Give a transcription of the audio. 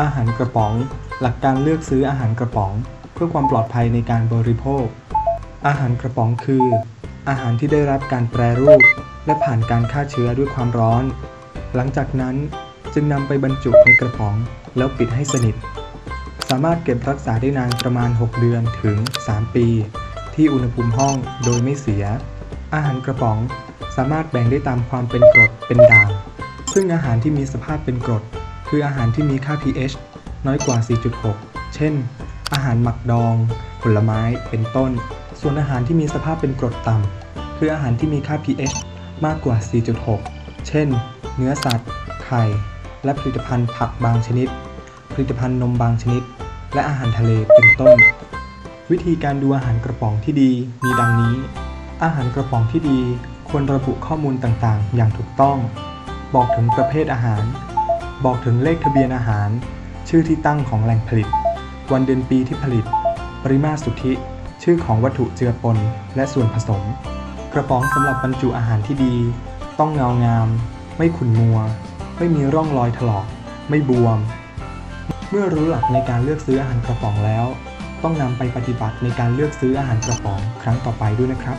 อาหารกระป๋อง หลักการเลือกซื้ออาหารกระป๋อง เพื่อความปลอดภัยในการบริโภค อาหารกระป๋องคือ อาหารที่ได้รับการแปรรูป และผ่านการฆ่าเชื้อด้วยความร้อน หลังจากนั้นจึงนำไปบรรจุในกระป๋อง แล้วปิดให้สนิท สามารถเก็บรักษาได้นานประมาณ 6 เดือนถึง 3 ปี ที่อุณหภูมิห้องโดยไม่เสีย อาหารกระป๋องสามารถแบ่งได้ตามความเป็นกรดเป็นด่าง ซึ่งอาหารที่มีสภาพเป็นกรด คืออาหารที่มีค่า pH น้อยกว่า 4.6 เช่น อาหารหมักดอง ผลไม้ เป็นต้น ส่วนอาหารที่มีสภาพเป็นกรดต่ำ คืออาหารที่มีค่า pH มากกว่า 4.6 เช่น เนื้อสัตว์ ไข่ และผลิตภัณฑ์ผักบางชนิด ผลิตภัณฑ์นมบางชนิด และอาหารทะเล เป็นต้น วิธีการดูอาหารกระป๋องที่ดีมีดังนี้ อาหารกระป๋องที่ดีควรระบุข้อมูลต่างๆ อย่างถูกต้อง บอกถึงประเภทอาหาร บอกถึงเลขทะเบียนอาหาร ชื่อที่ตั้งของแหล่งผลิต วันเดือนปีที่ผลิต ปริมาตรสุทธิ ชื่อของวัตถุเจือปน และส่วนผสม กระป๋องสำหรับบรรจุอาหารที่ดี ต้องเงางาม ไม่ขุ่นมัว ไม่มีร่องรอยถลอก ไม่บวม เมื่อรู้หลักในการเลือกซื้ออาหารกระป๋องแล้ว ต้องนำไปปฏิบัติในการเลือกซื้ออาหารกระป๋องครั้งต่อไปด้วยนะครับ